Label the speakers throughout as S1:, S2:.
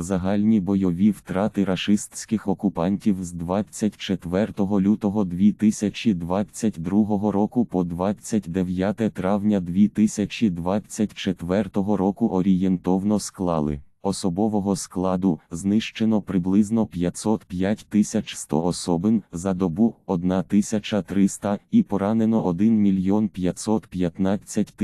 S1: Загальні бойові втрати рашистських окупантів з 24 лютого 2022 року по 29 травня 2024 року орієнтовно склали. Особового складу знищено приблизно 505 100 особин за добу 1300 і поранено 1 мільйон 515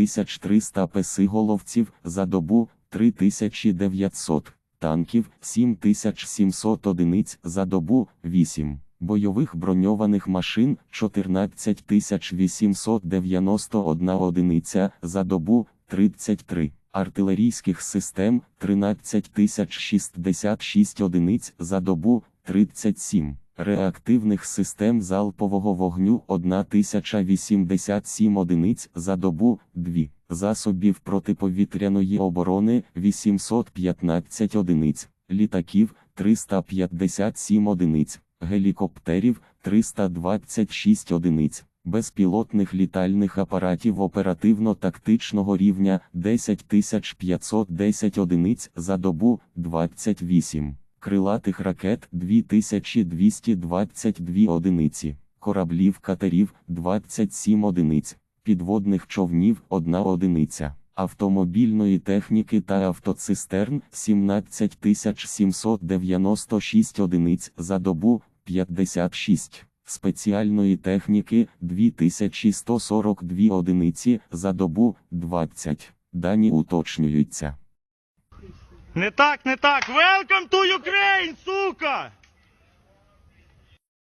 S1: 300 песиголовців за добу 3900 танків 7700 одиниць за добу 8. Бойових броньованих машин 14 891 одиниця за добу 33. Артилерійських систем 13 066 одиниць за добу 37. Реактивних систем залпового вогню 1087 одиниць за добу 2. Засобів протиповітряної оборони 815 одиниць, літаків 357 одиниць, гелікоптерів 326 одиниць, безпілотних літальних апаратів оперативно-тактичного рівня 10510 одиниць за добу 28, крилатих ракет 2222 одиниці, кораблів катерів 27 одиниць, підводних човнів 1 одиниця. Автомобільної техніки та автоцистерн 17 796 одиниць за добу 56, спеціальної техніки 2142 одиниці за добу 20. Дані уточнюються.
S2: Не так, не так. Welcome to Ukraine!